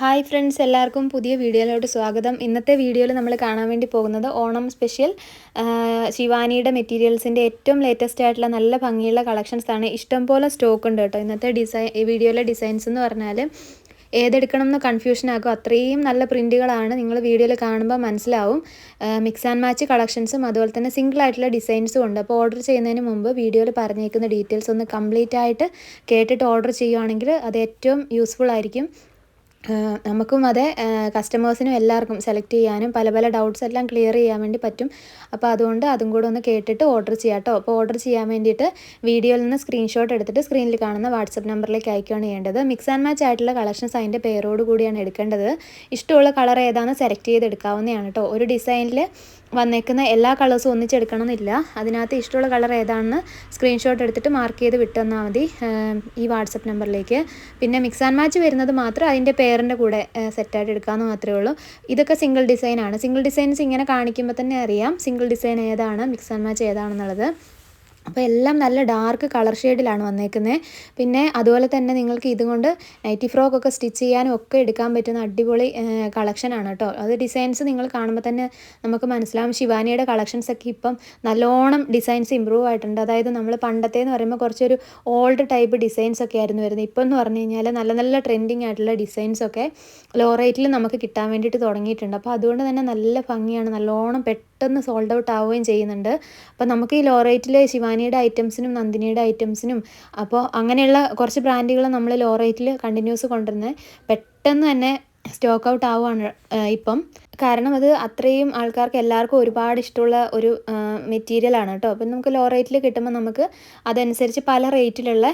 Hi friends എല്ലാവർക്കും പുതിയ വീഡിയോയിലോട്ട് സ്വാഗതം. ഇന്നത്തെ വീഡിയോയിൽ നമ്മൾ കാണാൻ വേണ്ടി പോകുന്നത് ഓണം സ്പെഷ്യൽ ശിവാനിയുടെ മെറ്റീരിയൽസിന്റെ ഏറ്റവും ലേറ്റസ്റ്റ് ആയിട്ടുള്ള നല്ല ഭംഗിയുള്ള കളക്ഷൻസ് ആണ്. ഇഷ്ടംപോലെ സ്റ്റോക്ക് ഉണ്ട് കേട്ടോ. ഇന്നത്തെ ഡിസൈൻ വീഡിയോയിലെ ഡിസൈൻസ് എന്ന് പറഞ്ഞാൽ ഏതെടുക്കണം എന്ന് കൺഫ്യൂഷൻ ആക്കും അത്രയും നല്ല പ്രിന്റുകളാണ് നിങ്ങൾ വീഡിയോയിൽ കാണുമ്പോൾ മനസ്സിലാവും. മിക്സ് ആൻഡ് മാച്ച് കളക്ഷൻസും അതുപോലെ തന്നെ സിംഗിൾ ആയിട്ടുള്ള ഡിസൈൻസും ഉണ്ട്. അപ്പോൾ ഓർഡർ ചെയ്യുന്നതിന് മുമ്പ് വീഡിയോയിൽ പറഞ്ഞേക്കുന്ന ഡീറ്റെയിൽസ് ഒന്ന് കംപ്ലീറ്റ് ആയിട്ട് കേട്ടിട്ട് ഓർഡർ ചെയ്യുവാണെങ്കിൽ അത് ഏറ്റവും യൂസ്ഫുൾ ആയിരിക്കും. നമുക്കും അതെ കസ്റ്റമേഴ്സിനും എല്ലാവർക്കും സെലക്ട് ചെയ്യാനും പല പല ഡൗട്ട്സ് എല്ലാം ക്ലിയർ ചെയ്യാൻ വേണ്ടി പറ്റും. അപ്പോൾ അതുകൊണ്ട് അതും കൂടെ ഒന്ന് കേട്ടിട്ട് ഓർഡർ ചെയ്യാം കേട്ടോ അപ്പോൾ ഓർഡർ ചെയ്യാൻ വേണ്ടിയിട്ട് വീഡിയോയിൽ നിന്ന് സ്ക്രീൻഷോട്ട് എടുത്തിട്ട് സ്ക്രീനിൽ കാണുന്ന വാട്സപ്പ് നമ്പറിലേക്ക് അയക്കുകയാണ് ചെയ്യേണ്ടത്. മിക്സ് ആൻഡ് മാച്ച് ആയിട്ടുള്ള കളക്ഷൻസ് അതിന്റെ പേരോട് കൂടിയാണ് എടുക്കേണ്ടത്. ഇഷ്ടമുള്ള കളർ ഏതാണെന്ന് സെലക്ട് ചെയ്ത് എടുക്കാവുന്നതാണ് കേട്ടോ ഒരു ഡിസൈനിൽ വന്നേക്കുന്ന എല്ലാ കളേഴ്സും ഒന്നിച്ചെടുക്കണമെന്നില്ല. അതിനകത്ത് ഇഷ്ടമുള്ള കളർ ഏതാണെന്ന് സ്ക്രീൻഷോട്ട് എടുത്തിട്ട് മാർക്ക് ചെയ്ത് വിട്ടുതന്നാൽ മതി ഈ വാട്സപ്പ് നമ്പറിലേക്ക്. പിന്നെ മിക്സ് ആൻഡ് മാച്ച് വരുന്നത് മാത്രം അതിന്റെ പേരിന്റെ കൂടെ സെറ്റായിട്ട് എടുക്കാമെന്ന് മാത്രമേ ഉള്ളൂ. ഇതൊക്കെ സിംഗിൾ ഡിസൈനാണ് സിംഗിൾ ഡിസൈൻസ് ഇങ്ങനെ കാണിക്കുമ്പോൾ തന്നെ അറിയാം സിംഗിൾ ഡിസൈൻ ഏതാണ് മിക്സ് ആൻഡ് മാച്ച് ഏതാണെന്നുള്ളത്. അപ്പോൾ എല്ലാം നല്ല ഡാർക്ക് കളർ ഷെയ്ഡിലാണ് വന്നേക്കുന്നത് പിന്നെ അതുപോലെ തന്നെ നിങ്ങൾക്ക് ഇതുകൊണ്ട് നൈറ്റി ഫ്രോക്കൊക്കെ സ്റ്റിച്ച് ചെയ്യാനും ഒക്കെ എടുക്കാൻ പറ്റുന്ന അടിപൊളി കളക്ഷനാണ് കേട്ടോ. അത് ഡിസൈൻസ് നിങ്ങൾ കാണുമ്പോൾ തന്നെ നമുക്ക് മനസ്സിലാവും. ശിവാനിയുടെ കളക്ഷൻസ് ഒക്കെ ഇപ്പം നല്ലോണം ഡിസൈൻസ് ഇമ്പ്രൂവ് ആയിട്ടുണ്ട്. അതായത് നമ്മൾ പണ്ടത്തെ എന്ന് പറയുമ്പോൾ കുറച്ചൊരു ഓൾഡ് ടൈപ്പ് ഡിസൈൻസ് ഒക്കെ ആയിരുന്നു വരുന്നത്. ഇപ്പം എന്ന് പറഞ്ഞു കഴിഞ്ഞാൽ നല്ല നല്ല ട്രെൻഡിങ് ആയിട്ടുള്ള ഡിസൈൻസ് ഒക്കെ ലോ റേറ്റിൽ നമുക്ക് കിട്ടാൻ വേണ്ടിയിട്ട് തുടങ്ങിയിട്ടുണ്ട്. അപ്പോൾ അതുകൊണ്ട് തന്നെ നല്ല ഭംഗിയാണ്. നല്ലോണം പെട്ടെന്ന് സോൾഡ് ഔട്ട് ആവുകയും ചെയ്യുന്നുണ്ട്. അപ്പോൾ നമുക്ക് ഈ ലോ റേറ്റിൽ ശിവാനി റാണിയുടെ ഐറ്റംസിനും നന്ദിനിയുടെ ഐറ്റംസിനും അപ്പോൾ അങ്ങനെയുള്ള കുറച്ച് ബ്രാൻഡുകൾ നമ്മൾ ലോ റേറ്റിൽ കണ്ടിന്യൂസ് കൊണ്ടുവരുന്നത് പെട്ടെന്ന് തന്നെ സ്റ്റോക്ക് ഔട്ട് ആവുകയാണ് ഇപ്പം. കാരണം അത് അത്രയും ആൾക്കാർക്ക് എല്ലാവർക്കും ഒരുപാട് ഇഷ്ടമുള്ള ഒരു മെറ്റീരിയലാണ് കേട്ടോ. അപ്പം നമുക്ക് ലോ റേറ്റിൽ കിട്ടുമ്പോൾ നമുക്ക് അതനുസരിച്ച് പല റേറ്റിലുള്ള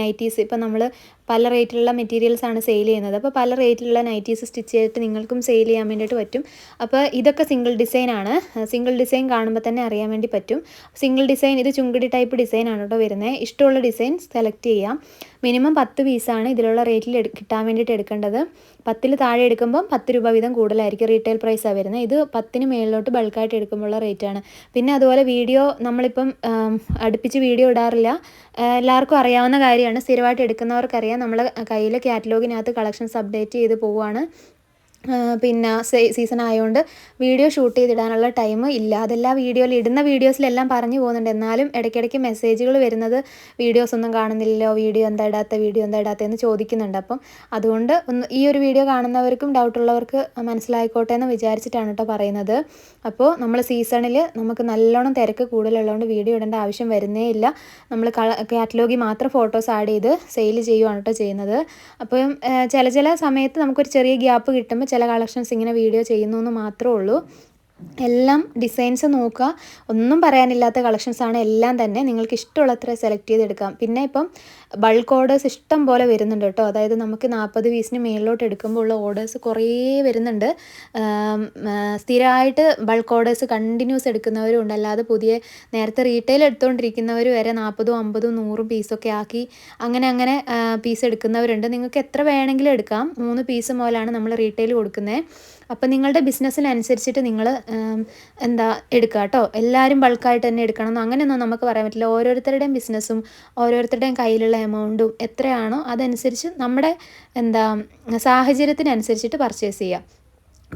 നൈറ്റീസ് ഇപ്പം നമ്മൾ പല റേറ്റിലുള്ള മെറ്റീരിയൽസാണ് സെയിൽ ചെയ്യുന്നത്. അപ്പോൾ പല റേറ്റിലുള്ള നൈറ്റീസ് സ്റ്റിച്ച് ചെയ്തിട്ട് നിങ്ങൾക്കും സെയിൽ ചെയ്യാൻ വേണ്ടിയിട്ട് പറ്റും. അപ്പോൾ ഇതൊക്കെ സിംഗിൾ ഡിസൈൻ ആണ്. സിംഗിൾ ഡിസൈൻ കാണുമ്പോൾ തന്നെ അറിയാൻ വേണ്ടി പറ്റും. സിംഗിൾ ഡിസൈൻ ഇത് ചുങ്കിടി ടൈപ്പ് ഡിസൈനാണ് കേട്ടോ വരുന്നത് ഇഷ്ടമുള്ള ഡിസൈൻ സെലക്ട് ചെയ്യാം. മിനിമം പത്ത് പീസാണ് ഇതിലുള്ള റേറ്റിൽ കിട്ടാൻ വേണ്ടിയിട്ട് എടുക്കേണ്ടത്. പത്തിൽ താഴെ എടുക്കുമ്പം പത്ത് രൂപ വീതം കൂടുതലായിരിക്കും. റീറ്റെയിൽ പ്രൈസാണ് വരുന്നത്. ഇത് പത്തിന് മേളിലോട്ട് ബൾക്കായിട്ട് എടുക്കുമ്പോഴുള്ള റേറ്റാണ് പിന്നെ അതുപോലെ വീഡിയോ നമ്മളിപ്പം അടുപ്പിച്ച് വീഡിയോ ഇടാറില്ല. എല്ലാവർക്കും അറിയാവുന്ന കാര്യമാണ്. സ്ഥിരമായിട്ട് എടുക്കുന്നവർക്കറിയാം. നമ്മൾ കയ്യിൽ കാറ്റലോഗിനകത്ത് കളക്ഷൻസ് അപ്ഡേറ്റ് ചെയ്ത് പോവുകയാണ്. പിന്നെ സീസൺ ആയതുകൊണ്ട് വീഡിയോ ഷൂട്ട് ചെയ്തിടാനുള്ള ടൈം ഇല്ല. അതെല്ലാം വീഡിയോയിൽ ഇടുന്ന വീഡിയോസിലെല്ലാം പറഞ്ഞു പോകുന്നുണ്ട്. എന്നാലും ഇടയ്ക്കിടയ്ക്ക് മെസ്സേജുകൾ വരുന്നത് വീഡിയോസ് ഒന്നും കാണുന്നില്ലല്ലോ വീഡിയോ എന്താ ഇടാത്ത വീഡിയോ എന്താ ഇടാത്തതെന്ന് ചോദിക്കുന്നുണ്ട്. അപ്പം അതുകൊണ്ട് ഒന്ന് ഈ ഒരു വീഡിയോ കാണുന്നവർക്കും ഡൗട്ടുള്ളവർക്ക് മനസ്സിലായിക്കോട്ടെ എന്ന് വിചാരിച്ചിട്ടാണ് കേട്ടോ പറയുന്നത്. അപ്പോൾ നമ്മൾ സീസണിൽ നമുക്ക് നല്ലോണം തിരക്ക് കൂടുതലുള്ളതുകൊണ്ട് വീഡിയോ ഇടേണ്ട ആവശ്യം വരുന്നേ ഇല്ല. നമ്മൾ കാറ്റലോഗിൽ മാത്രം ഫോട്ടോസ് ആഡ് ചെയ്ത് സെയിൽ ചെയ്യുവാണ് കേട്ടോ ചെയ്യുന്നത്. അപ്പം ചില ചില സമയത്ത് നമുക്കൊരു ചെറിയ ഗ്യാപ്പ് കിട്ടുമ്പോൾ ചില കളക്ഷൻസ് ഇങ്ങനെ വീഡിയോ ചെയ്യുന്നു എന്ന് മാത്രമേ ഉള്ളൂ. എല്ലാം ഡിസൈൻസ് നോക്കുക. ഒന്നും പറയാനില്ലാത്ത കളക്ഷൻസാണ് എല്ലാം തന്നെ. നിങ്ങൾക്ക് ഇഷ്ടമുള്ളത്ര സെലക്ട് ചെയ്തെടുക്കാം. പിന്നെ ഇപ്പം ബൾക്ക് ഓർഡേഴ്സ് ഇഷ്ടം പോലെ വരുന്നുണ്ട് കേട്ടോ. അതായത് നമുക്ക് നാൽപ്പത് പീസിന് മേളിലോട്ട് എടുക്കുമ്പോൾ ഉള്ള ഓർഡേഴ്സ് കുറേ വരുന്നുണ്ട്. സ്ഥിരമായിട്ട് ബൾക്ക് ഓർഡേഴ്സ് കണ്ടിന്യൂസ് എടുക്കുന്നവരും ഉണ്ട്. അല്ലാതെ പുതിയ നേരത്തെ റീറ്റെയിൽ എടുത്തുകൊണ്ടിരിക്കുന്നവർ വരെ നാൽപ്പതും അമ്പതും നൂറും പീസൊക്കെ ആക്കി അങ്ങനെ അങ്ങനെ പീസ് എടുക്കുന്നവരുണ്ട്. നിങ്ങൾക്ക് എത്ര വേണമെങ്കിലും എടുക്കാം. മൂന്ന് പീസ് മുതലാണ് നമ്മൾ റീറ്റെയിൽ കൊടുക്കുന്നത് അപ്പോൾ നിങ്ങളുടെ ബിസിനസ്സിനനുസരിച്ചിട്ട് നിങ്ങൾ എന്താ എടുക്കുക കേട്ടോ എല്ലാവരും ബൾക്കായിട്ട് തന്നെ എടുക്കണം അങ്ങനെയൊന്നും നമുക്ക് പറയാൻ പറ്റില്ല. ഓരോരുത്തരുടെയും ബിസിനസ്സും ഓരോരുത്തരുടെയും കയ്യിലുള്ള എമൗണ്ടും എത്രയാണോ അതനുസരിച്ച് നമ്മുടെ എന്താ സാഹചര്യത്തിനനുസരിച്ചിട്ട് പർച്ചേസ് ചെയ്യാം.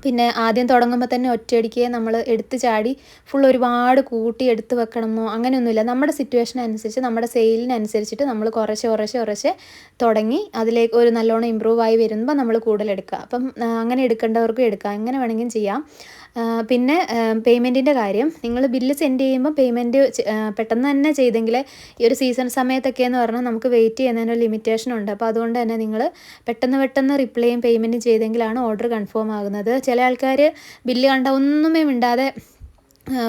പിന്നെ ആദ്യം തുടങ്ങുമ്പോൾ തന്നെ ഒറ്റയടിക്ക് നമ്മൾ എടുത്ത് ചാടി ഫുൾ ഒരുപാട് കൂട്ടി എടുത്ത് വെക്കണമെന്നോ അങ്ങനെയൊന്നുമില്ല. നമ്മുടെ സിറ്റുവേഷൻ അനുസരിച്ച് നമ്മുടെ സെയിലിനനുസരിച്ചിട്ട് നമ്മൾ കുറച്ച് കുറച്ച് കുറച്ച് തുടങ്ങി അതിലേക്ക് ഒരു നല്ലോണം ഇമ്പ്രൂവ് ആയി വരുമ്പോൾ നമ്മൾ കൂടുതൽ എടുക്കുക. അപ്പം അങ്ങനെ എടുക്കേണ്ടവർക്കും എടുക്കാം. എങ്ങനെ വേണമെങ്കിലും ചെയ്യാം. പിന്നെ പേയ്മെന്റിന്റെ കാര്യം. നിങ്ങൾ ബില്ല് സെൻഡ് ചെയ്യുമ്പോൾ പേയ്മെന്റ് പെട്ടെന്ന് തന്നെ ചെയ്തെങ്കിൽ ഈ ഒരു സീസൺ സമയത്തൊക്കെ എന്ന് പറഞ്ഞാൽ നമുക്ക് വെയിറ്റ് ചെയ്യുന്നതിന് ഒരു ലിമിറ്റേഷൻ ഉണ്ട്. അപ്പോൾ അതുകൊണ്ട് തന്നെ നിങ്ങൾ പെട്ടെന്ന് പെട്ടെന്ന് റിപ്ലൈയും പേയ്മെന്റും ചെയ്തെങ്കിലാണ് ഓർഡർ കൺഫേം ആകുന്നത്. ചില ആൾക്കാർ ബില്ല് കണ്ട ഒന്നുമേ മിണ്ടാതെ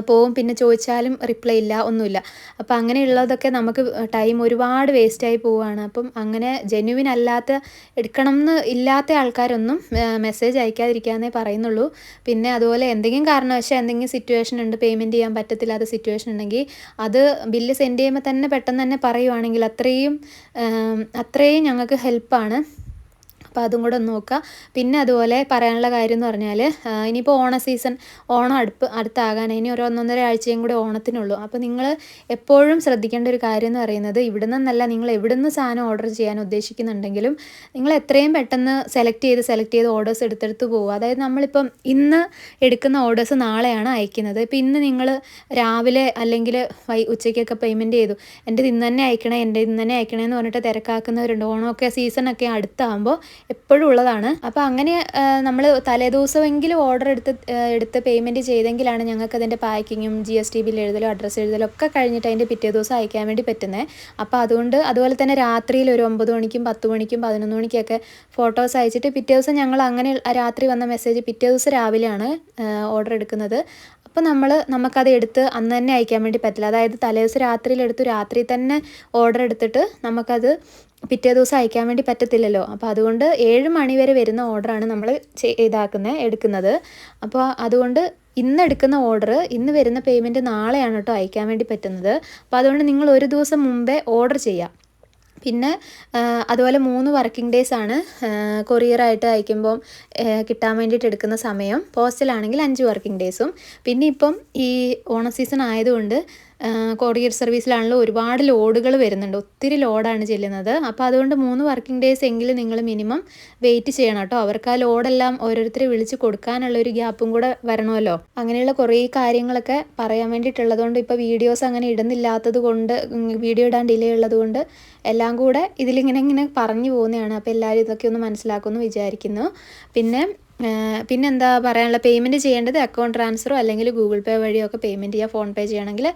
പോവും. പിന്നെ ചോദിച്ചാലും റിപ്ലൈ ഇല്ല ഒന്നുമില്ല. അപ്പോൾ അങ്ങനെയുള്ളതൊക്കെ നമുക്ക് ടൈം ഒരുപാട് വേസ്റ്റായി പോവുകയാണ് അപ്പം അങ്ങനെ ജെന്യുവിൻ അല്ലാത്ത എടുക്കണം എന്ന് ഇല്ലാത്ത ആൾക്കാരൊന്നും മെസ്സേജ് അയക്കാതിരിക്കാന്നേ പറയുന്നുള്ളൂ. പിന്നെ അതുപോലെ എന്തെങ്കിലും കാരണവശാൽ എന്തെങ്കിലും സിറ്റുവേഷൻ ഉണ്ട് പേയ്മെന്റ് ചെയ്യാൻ പറ്റത്തില്ലാത്ത സിറ്റുവേഷൻ ഉണ്ടെങ്കിൽ അത് ബില്ല് സെൻഡ് ചെയ്യുമ്പോൾ തന്നെ പെട്ടെന്ന് തന്നെ പറയുവാണെങ്കിൽ അത്രയും അത്രയും ഞങ്ങൾക്ക് ഹെൽപ്പാണ് അപ്പോൾ അതും കൂടെ ഒന്ന് നോക്കുക പിന്നെ അതുപോലെ പറയാനുള്ള കാര്യം എന്ന് പറഞ്ഞാൽ ഇനിയിപ്പോൾ ഓണ സീസൺ ഓണം അടുപ്പ് അടുത്താകാൻ ഇനി ഒരു ഒന്നൊന്നര ആഴ്ചയും കൂടി ഓണത്തിനുള്ളൂ. അപ്പോൾ നിങ്ങൾ എപ്പോഴും ശ്രദ്ധിക്കേണ്ട ഒരു കാര്യം എന്ന് പറയുന്നത് ഇവിടെ നിന്നല്ല നിങ്ങൾ എവിടെ നിന്ന് സാധനം ഓർഡർ ചെയ്യാൻ ഉദ്ദേശിക്കുന്നുണ്ടെങ്കിലും നിങ്ങൾ എത്രയും പെട്ടെന്ന് സെലക്ട് ചെയ്ത് സെലക്ട് ചെയ്ത് ഓർഡേഴ്സ് എടുത്തെടുത്ത് പോകുക അതായത് നമ്മളിപ്പം ഇന്ന് എടുക്കുന്ന ഓർഡേഴ്സ് നാളെയാണ് അയക്കുന്നത്. ഇപ്പം ഇന്ന് നിങ്ങൾ രാവിലെ അല്ലെങ്കിൽ വൈ ഉച്ചയ്ക്കൊക്കെ പേയ്മെന്റ് ചെയ്തു. എന്റെ ഇന്ന് തന്നെ അയക്കണേ എന്റെ ഇന്ന് തന്നെ അയക്കണേ എന്ന് പറഞ്ഞിട്ട് തിരക്കാക്കുന്നവരുണ്ട്. ഓണമൊക്കെ സീസണൊക്കെ അടുത്താകുമ്പോൾ എപ്പോഴും ഉള്ളതാണ്. അപ്പോൾ അങ്ങനെ നമ്മൾ തലേദിവസമെങ്കിലും ഓർഡർ എടുത്ത് എടുത്ത് പേയ്മെന്റ് ചെയ്തെങ്കിലാണ് ഞങ്ങൾക്ക് അതിന്റെ പാക്കിങ്ങും ജി എസ് ടി ബിൽ എഴുതലും അഡ്രസ്സ് എഴുതലും ഒക്കെ കഴിഞ്ഞിട്ട് അതിന്റെ പിറ്റേ ദിവസം അയക്കാൻ വേണ്ടി പറ്റുന്നത് അപ്പോൾ അതുകൊണ്ട് അതുപോലെ തന്നെ രാത്രിയിൽ ഒരു ഒമ്പത് മണിക്കും പത്ത് മണിക്കും പതിനൊന്ന് മണിക്കൊക്കെ ഫോട്ടോസ് അയച്ചിട്ട് പിറ്റേ ദിവസം ഞങ്ങൾ അങ്ങനെ രാത്രി വന്ന മെസ്സേജ് പിറ്റേ ദിവസം രാവിലെയാണ് ഓർഡർ എടുക്കുന്നത്. അപ്പോൾ നമ്മൾ നമുക്കത് എടുത്ത് അന്ന് തന്നെ അയക്കാൻ വേണ്ടി പറ്റില്ല. അതായത് തലേദിവസം രാത്രിയിൽ എടുത്തു രാത്രി തന്നെ ഓർഡർ എടുത്തിട്ട് നമുക്കത് പിറ്റേ ദിവസം അയക്കാൻ വേണ്ടി പറ്റത്തില്ലല്ലോ. അപ്പോൾ അതുകൊണ്ട് ഏഴ് മണി വരെ വരുന്ന ഓർഡറാണ് നമ്മൾ ഇതാക്കുന്നത് എടുക്കുന്നത്. അപ്പോൾ അതുകൊണ്ട് ഇന്ന് എടുക്കുന്ന ഓർഡർ ഇന്ന് വരുന്ന പേയ്മെന്റ് നാളെയാണ് കേട്ടോ അയക്കാൻ വേണ്ടി പറ്റുന്നത്. അപ്പോൾ അതുകൊണ്ട് നിങ്ങൾ ഒരു ദിവസം മുമ്പേ ഓർഡർ ചെയ്യാം. പിന്നെ അതുപോലെ മൂന്ന് വർക്കിംഗ് ഡേയ്സ് ആണ് കൊറിയറായിട്ട് അയക്കുമ്പം കിട്ടാൻ വേണ്ടിയിട്ട് എടുക്കുന്ന സമയം. പോസ്റ്റലാണെങ്കിൽ അഞ്ച് വർക്കിംഗ് ഡേയ്സും. പിന്നെ ഇപ്പം ഈ ഓണ സീസൺ ആയതുകൊണ്ട് കൊറിയർ സർവീസിലാണല്ലോ ഒരുപാട് ലോഡുകൾ വരുന്നുണ്ട്. ഒത്തിരി ലോഡാണ് ചെല്ലുന്നത്. അപ്പോൾ അതുകൊണ്ട് മൂന്ന് വർക്കിംഗ് ഡേയ്സ് എങ്കിലും നിങ്ങൾ മിനിമം വെയിറ്റ് ചെയ്യണം കേട്ടോ. അവർക്ക് ആ ലോഡെല്ലാം ഓരോരുത്തരെ വിളിച്ച് കൊടുക്കാനുള്ള ഒരു ഗ്യാപ്പും കൂടെ വരണമല്ലോ. അങ്ങനെയുള്ള കുറേ കാര്യങ്ങളൊക്കെ പറയാൻ വേണ്ടിയിട്ടുള്ളതുകൊണ്ട് ഇപ്പോൾ വീഡിയോസ് അങ്ങനെ ഇടുന്നില്ലാത്തത് കൊണ്ട് വീഡിയോ ഇടാൻ ഡിലേ ഉള്ളതുകൊണ്ട് എല്ലാം കൂടെ ഇതിലിങ്ങനെ ഇങ്ങനെ പറഞ്ഞു പോകുന്നതാണ്. അപ്പോൾ എല്ലാവരും ഇതൊക്കെ ഒന്ന് മനസ്സിലാക്കുമെന്ന് വിചാരിക്കുന്നു. പിന്നെ പിന്നെന്താ പറയാനുള്ള പേയ്മെന്റ് ചെയ്യേണ്ടത് അക്കൗണ്ട് ട്രാൻസ്ഫറോ അല്ലെങ്കിൽ ഗൂഗിൾ പേ വഴിയോ ഒക്കെ പേയ്മെന്റ് ചെയ്യുക ഫോൺ പേ ചെയ്യണമെങ്കിൽ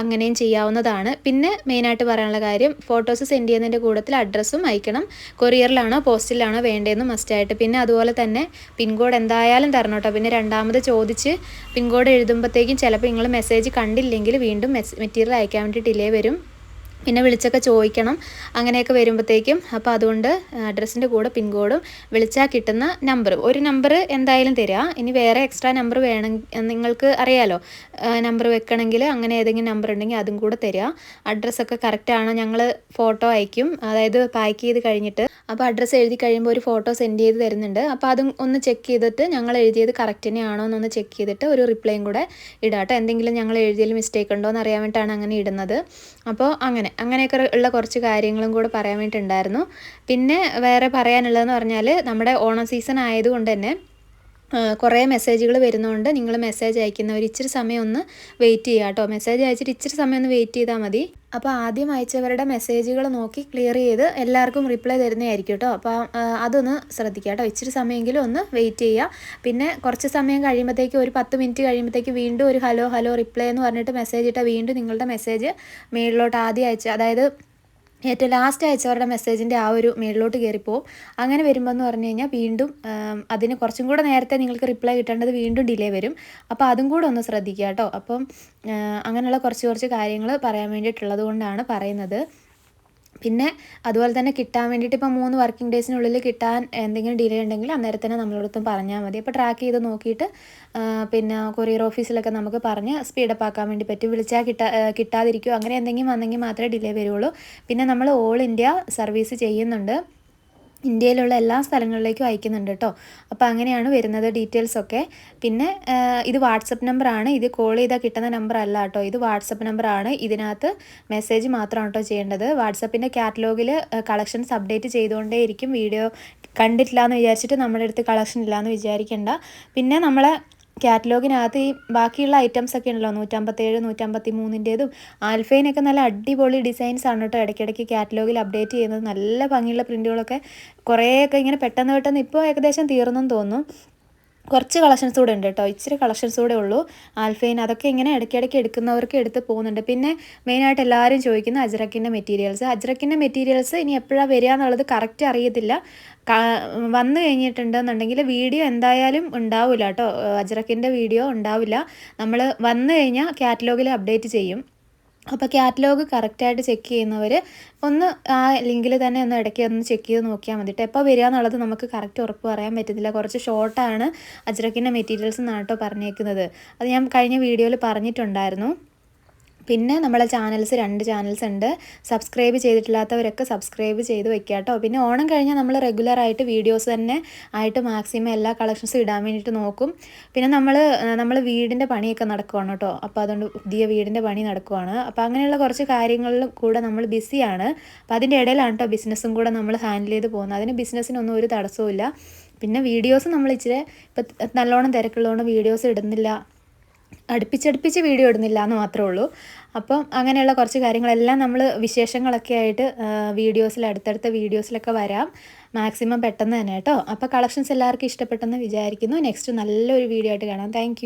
അങ്ങനെയും ചെയ്യാവുന്നതാണ്. പിന്നെ മെയിനായിട്ട് പറയാനുള്ള കാര്യം ഫോട്ടോസ് സെൻഡ് ചെയ്യുന്നതിന്റെ കൂട്ടത്തിൽ അഡ്രസ്സും അയക്കണം. കൊറിയറിലാണോ പോസ്റ്റിലാണോ വേണ്ടതെന്ന് മസ്റ്റായിട്ട് പിന്നെ അതുപോലെ തന്നെ പിൻകോഡ് എന്തായാലും തരണം കേട്ടോ പിന്നെ രണ്ടാമത് ചോദിച്ച് പിൻകോഡ് എഴുതുമ്പോഴത്തേക്കും ചിലപ്പോൾ നിങ്ങൾ മെസ്സേജ് കണ്ടില്ലെങ്കിൽ വീണ്ടും മെറ്റീരിയൽ അയക്കാൻ വേണ്ടി ഡിലേ വരും. പിന്നെ വിളിച്ചൊക്കെ ചോദിക്കണം. അങ്ങനെയൊക്കെ വരുമ്പോഴത്തേക്കും അപ്പോൾ അതുകൊണ്ട് അഡ്രസ്സിന്റെ കൂടെ പിൻകോഡും വിളിച്ചാൽ കിട്ടുന്ന നമ്പർ ഒരു നമ്പർ എന്തായാലും തരിക ഇനി വേറെ എക്സ്ട്രാ നമ്പർ വേണം നിങ്ങൾക്ക് അറിയാലോ. നമ്പർ വെക്കണമെങ്കിൽ അങ്ങനെ ഏതെങ്കിലും നമ്പർ ഉണ്ടെങ്കിൽ അതും കൂടെ തരിക അഡ്രസ്സൊക്കെ കറക്റ്റാണോ ഞങ്ങൾ ഫോട്ടോ അയക്കും. അതായത് പാക്ക് ചെയ്ത് കഴിഞ്ഞിട്ട് അപ്പോൾ അഡ്രസ്സ് എഴുതി കഴിയുമ്പോൾ ഒരു ഫോട്ടോ സെൻഡ് ചെയ്ത് തരുന്നുണ്ട്. അപ്പോൾ അതും ഒന്ന് ചെക്ക് ചെയ്തിട്ട് ഞങ്ങൾ എഴുതിയത് കറക്റ്റ് തന്നെയാണോ എന്നൊന്ന് ചെക്ക് ചെയ്തിട്ട് ഒരു റിപ്ലൈയും കൂടെ ഇടാട്ടോ എന്തെങ്കിലും ഞങ്ങൾ എഴുതിയതിൽ മിസ്റ്റേക്ക് ഉണ്ടോ എന്ന് അറിയാൻ വേണ്ടിയിട്ടാണ് അങ്ങനെ ഇടുന്നത്. അപ്പോൾ അങ്ങനെ അങ്ങനെയൊക്കെ ഉള്ള കുറച്ച് കാര്യങ്ങളും കൂടെ പറയാൻ വേണ്ടിയിട്ടുണ്ടായിരുന്നു. പിന്നെ വേറെ പറയാനുള്ളതെന്ന് പറഞ്ഞാൽ നമ്മുടെ ഓണം സീസൺ ആയതുകൊണ്ട് തന്നെ കുറേ മെസ്സേജുകൾ വരുന്നതുകൊണ്ട് നിങ്ങൾ മെസ്സേജ് അയക്കുന്നവർ ഇച്ചിരി സമയം ഒന്ന് വെയിറ്റ് ചെയ്യുക കേട്ടോ. മെസ്സേജ് അയച്ചിട്ട് ഇച്ചിരി സമയം ഒന്ന് വെയിറ്റ് ചെയ്താൽ മതി. അപ്പോൾ ആദ്യം അയച്ചവരുടെ മെസ്സേജുകൾ നോക്കി ക്ലിയർ ചെയ്ത് എല്ലാവർക്കും റിപ്ലൈ തരുന്നതായിരിക്കും കേട്ടോ. അപ്പോൾ അതൊന്ന് ശ്രദ്ധിക്കുക കേട്ടോ. ഇച്ചിരി സമയമെങ്കിലും ഒന്ന് വെയിറ്റ് ചെയ്യുക. പിന്നെ കുറച്ച് സമയം കഴിയുമ്പോഴത്തേക്ക് ഒരു പത്ത് മിനിറ്റ് കഴിയുമ്പോഴത്തേക്ക് വീണ്ടും ഒരു ഹലോ ഹലോ റിപ്ലൈ എന്ന് പറഞ്ഞിട്ട് മെസ്സേജ് ഇട്ടാൽ വീണ്ടും നിങ്ങളുടെ മെസ്സേജ് മേളിലോട്ട് ആദ്യം അയച്ച് അതായത് ഏറ്റവും ലാസ്റ്റ് അയച്ചവരുടെ മെസ്സേജിന്റെ ആ ഒരു മേളിലോട്ട് കയറിപ്പോവും അങ്ങനെ വരുമ്പോൾ എന്ന് പറഞ്ഞു കഴിഞ്ഞാൽ വീണ്ടും അതിന് കുറച്ചും കൂടെ നേരത്തെ നിങ്ങൾക്ക് റിപ്ലൈ കിട്ടേണ്ടത് വീണ്ടും ഡിലേ വരും. അപ്പോൾ അതും കൂടെ ഒന്ന് ശ്രദ്ധിക്കുക കേട്ടോ അപ്പം അങ്ങനെയുള്ള കുറച്ച് കുറച്ച് കാര്യങ്ങൾ പറയാൻ വേണ്ടിയിട്ടുള്ളത് കൊണ്ടാണ് പറയുന്നത്. പിന്നെ അതുപോലെ തന്നെ കിട്ടാൻ വേണ്ടിയിട്ട് ഇപ്പോൾ മൂന്ന് വർക്കിംഗ് ഡേയ്സിനുള്ളിൽ കിട്ടാൻ എന്തെങ്കിലും ഡിലേ ഉണ്ടെങ്കിൽ അന്നേരം തന്നെ നമ്മളടുത്തും പറഞ്ഞാൽ മതി. അപ്പോൾ ട്രാക്ക് ചെയ്ത് നോക്കിയിട്ട് പിന്നെ കൊറിയർ ഓഫീസിലൊക്കെ നമുക്ക് പറഞ്ഞ് സ്പീഡപ്പ് ആക്കാൻ വേണ്ടി പറ്റും. വിളിച്ചാൽ കിട്ടാ കിട്ടാതിരിക്കുമോ അങ്ങനെ എന്തെങ്കിലും വന്നെങ്കിൽ മാത്രമേ ഡിലേ വരുള്ളൂ. പിന്നെ നമ്മൾ ഓൾ ഇന്ത്യ സർവീസ് ചെയ്യുന്നുണ്ട്. ഇന്ത്യയിലുള്ള എല്ലാ സ്ഥലങ്ങളിലേക്കും അയക്കുന്നുണ്ട് കേട്ടോ അപ്പോൾ അങ്ങനെയാണ് വരുന്നത് ഡീറ്റെയിൽസ് ഒക്കെ. പിന്നെ ഇത് വാട്സപ്പ് നമ്പറാണ്. ഇത് കോൾ ചെയ്താൽ കിട്ടുന്ന നമ്പർ അല്ല കേട്ടോ ഇത് വാട്സപ്പ് നമ്പറാണ്. ഇതിനകത്ത് മെസ്സേജ് മാത്രമാണ് കേട്ടോ ചെയ്യേണ്ടത്. വാട്സപ്പിന്റെ കാറ്റലോഗിൽ കളക്ഷൻസ് അപ്ഡേറ്റ് ചെയ്തുകൊണ്ടേയിരിക്കും വീഡിയോ കണ്ടിട്ടില്ല എന്ന് വിചാരിച്ചിട്ട് നമ്മുടെ അടുത്ത് കളക്ഷൻ ഇല്ല എന്ന് വിചാരിക്കേണ്ട. പിന്നെ നമ്മളെ കാറ്റലോഗിനകത്ത് ഈ ബാക്കിയുള്ള ഐറ്റംസ് ഒക്കെ ഉണ്ടല്ലോ നൂറ്റമ്പത്തേഴ് നൂറ്റമ്പത്തി മൂന്നിന്റേതും ആൽഫൈനൊക്കെ നല്ല അടിപൊളി ഡിസൈൻസ് ആണ് കേട്ടോ. ഇടയ്ക്കിടയ്ക്ക് കാറ്റലോഗിൽ അപ്ഡേറ്റ് ചെയ്യുന്നത് നല്ല ഭംഗിയുള്ള പ്രിന്റുകളൊക്കെ കുറേയൊക്കെ ഇങ്ങനെ പെട്ടെന്ന് പെട്ടെന്ന് ഇപ്പോൾ ഏകദേശം തീർന്നെന്ന് തോന്നുന്നു. കുറച്ച് കളക്ഷൻസ് കൂടെ ഉണ്ട് കേട്ടോ. ഇച്ചിരി കളക്ഷൻസ് കൂടെ ഉള്ളൂ. ആൽഫൈൻ അതൊക്കെ ഇങ്ങനെ ഇടയ്ക്കിടയ്ക്ക് എടുക്കുന്നവർക്ക് എടുത്ത് പോകുന്നുണ്ട്. പിന്നെ മെയിനായിട്ട് എല്ലാവരും ചോദിക്കുന്ന അജ്രക്കിന്റെ മെറ്റീരിയൽസ് അജ്രക്കിന്റെ മെറ്റീരിയൽസ് ഇനി എപ്പോഴാണ് വരിക എന്നുള്ളത് കറക്റ്റ് അറിയത്തില്ല. വന്നു കഴിഞ്ഞിട്ടുണ്ടെന്നുണ്ടെങ്കിൽ വീഡിയോ എന്തായാലും ഉണ്ടാവില്ല കേട്ടോ. അജ്രക്കിന്റെ വീഡിയോ ഉണ്ടാവില്ല. നമ്മൾ വന്നു കഴിഞ്ഞാൽ കാറ്റലോഗിൽ അപ്ഡേറ്റ് ചെയ്യും. അപ്പോൾ കാറ്റലോഗ് കറക്റ്റായിട്ട് ചെക്ക് ചെയ്യുന്നവർ ഒന്ന് ആ ലിങ്കിൽ തന്നെ ഒന്ന് ഇടയ്ക്ക് ഒന്ന് ചെക്ക് ചെയ്ത് നോക്കിയാൽ മതി എപ്പോൾ വരിക എന്നുള്ളത് നമുക്ക് കറക്റ്റ് ഉറപ്പ് പറയാൻ പറ്റത്തില്ല. കുറച്ച് ഷോർട്ടാണ് അജ്രക്കിന്റെ മെറ്റീരിയൽസ് എന്നാണ് കേട്ടോ പറഞ്ഞേക്കുന്നത്. അത് ഞാൻ കഴിഞ്ഞ വീഡിയോയിൽ പറഞ്ഞിട്ടുണ്ടായിരുന്നു. പിന്നെ നമ്മളെ ചാനൽസ് രണ്ട് ചാനൽസ് ഉണ്ട്. സബ്സ്ക്രൈബ് ചെയ്തിട്ടില്ലാത്തവരൊക്കെ സബ്സ്ക്രൈബ് ചെയ്ത് വെക്കുക കേട്ടോ. പിന്നെ ഓണം കഴിഞ്ഞാൽ നമ്മൾ റെഗുലറായിട്ട് വീഡിയോസ് തന്നെ ആയിട്ട് മാക്സിമം എല്ലാ കളക്ഷൻസും ഇടാൻ വേണ്ടിയിട്ട് നോക്കും. പിന്നെ നമ്മൾ നമ്മൾ വീടിന്റെ പണിയൊക്കെ നടക്കുവാണ് കേട്ടോ. അപ്പോൾ അതുകൊണ്ട് പുതിയ വീടിന്റെ പണി നടക്കുവാണ്. അപ്പോൾ അങ്ങനെയുള്ള കുറച്ച് കാര്യങ്ങളിലും കൂടെ നമ്മൾ ബിസിയാണ് അപ്പോൾ അതിന്റെ ഇടയിലാണ് കേട്ടോ ബിസിനസ്സും കൂടെ നമ്മൾ ഹാൻഡിൽ ചെയ്ത് പോകുന്നത്. അതിന് ബിസിനസ്സിനൊന്നും ഒരു തടസ്സവും പിന്നെ വീഡിയോസ് നമ്മൾ ഇച്ചിരി ഇപ്പം നല്ലോണം തിരക്കുള്ളതുകൊണ്ട് വീഡിയോസ് ഇടുന്നില്ല. അടുപ്പിച്ചടുപ്പിച്ച് വീഡിയോ ഇടുന്നില്ല എന്ന് മാത്രമേ ഉള്ളൂ. അപ്പം അങ്ങനെയുള്ള കുറച്ച് കാര്യങ്ങളെല്ലാം നമ്മൾ വിശേഷങ്ങളൊക്കെ ആയിട്ട് വീഡിയോസിൽ അടുത്തടുത്ത വീഡിയോസിലൊക്കെ വരാം. മാക്സിമം പെട്ടെന്ന് തന്നെ കേട്ടോ. അപ്പോൾ കളക്ഷൻസ് എല്ലാവർക്കും ഇഷ്ടപ്പെട്ടെന്ന് വിചാരിക്കുന്നു. നെക്സ്റ്റ് നല്ലൊരു വീഡിയോ ആയിട്ട് കാണാം. താങ്ക്